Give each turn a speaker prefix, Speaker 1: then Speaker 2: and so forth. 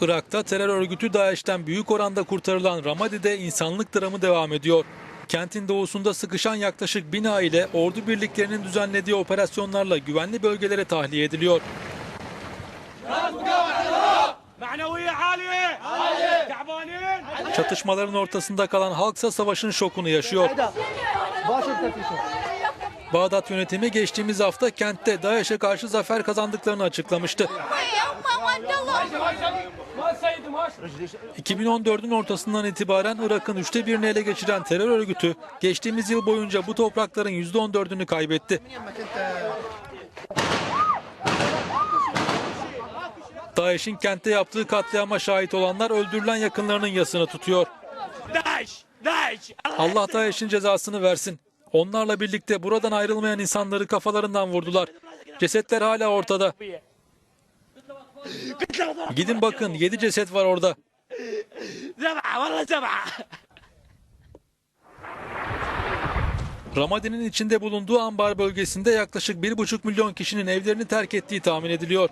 Speaker 1: Irak'ta terör örgütü DAEŞ'ten büyük oranda kurtarılan Ramadi'de insanlık dramı devam ediyor. Kentin doğusunda sıkışan yaklaşık bin aile ordu birliklerinin düzenlediği operasyonlarla güvenli bölgelere tahliye ediliyor. Çatışmaların ortasında kalan halksa savaşın şokunu yaşıyor. Bağdat yönetimi geçtiğimiz hafta kentte DAEŞ'e karşı zafer kazandıklarını açıklamıştı. 2014'ün ortasından itibaren Irak'ın üçte birini ele geçiren terör örgütü geçtiğimiz yıl boyunca bu toprakların %14'ünü kaybetti. DAEŞ'in kentte yaptığı katliama şahit olanlar öldürülen yakınlarının yasını tutuyor. Allah DAEŞ'in cezasını versin. Onlarla birlikte buradan ayrılmayan insanları kafalarından vurdular. Cesetler hala ortada. Gidin bakın yedi ceset var orada. Ramadi'nin içinde bulunduğu ambar bölgesinde yaklaşık 1,5 milyon kişinin evlerini terk ettiği tahmin ediliyor.